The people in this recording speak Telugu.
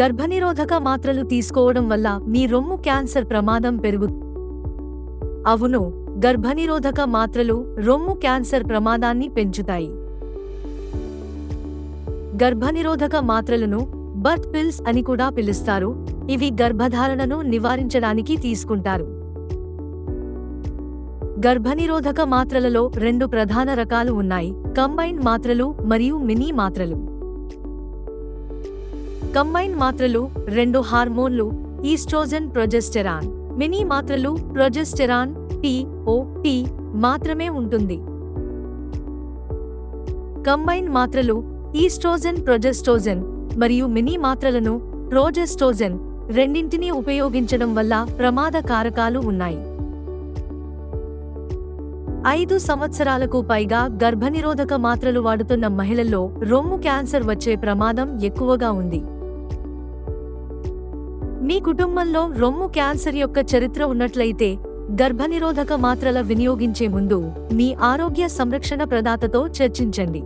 గర్భనిరోధక మాత్రలు తీసుకోవడం వల్ల మీ రొమ్ము క్యాన్సర్ ప్రమాదం పెరుగు అవును గర్భనిరోధక మాత్రలు రొమ్ము క్యాన్సర్ ప్రమాదాన్ని పెంచుతాయి. గర్భనిరోధక మాత్రలను బర్త్ పిల్స్ అని కూడా పిలుస్తారు. ఇవి గర్భధారణను నివారించడానికి తీసుకుంటారు. గర్భనిరోధక మాత్రలలో రెండు ప్రధాన రకాలు ఉన్నాయి. కంబైన్ మాత్రలు మరియు మినీ మాత్రలు. కంబైన్ మాత్రలు రెండు హార్మోన్లు ఈస్ట్రోజన్ ప్రొజెస్టెరాన్. మినీ మాత్రలు ప్రొజెస్టెరాన్ టి మాత్రమే ఉంటుంది. కంబైన్ మాత్రలు ఈస్ట్రోజన్ ప్రొజెస్టోజన్ మరియు మినీ మాత్రలను ప్రోజెస్టోజన్ రెండింటినీ ఉపయోగించడం వల్ల ప్రమాద కారకాలు ఉన్నాయి. ఐదు సంవత్సరాలకు పైగా గర్భనిరోధక మాత్రలు వాడుతున్న మహిళల్లో రొమ్ము క్యాన్సర్ వచ్చే ప్రమాదం ఎక్కువగా ఉంది. మీ కుటుంబంలో రొమ్ము క్యాన్సర్ యొక్క చరిత్ర ఉన్నట్లయితే గర్భనిరోధక మాత్రల వినియోగించే ముందు మీ ఆరోగ్య సంరక్షణ ప్రదాతతో చర్చించండి.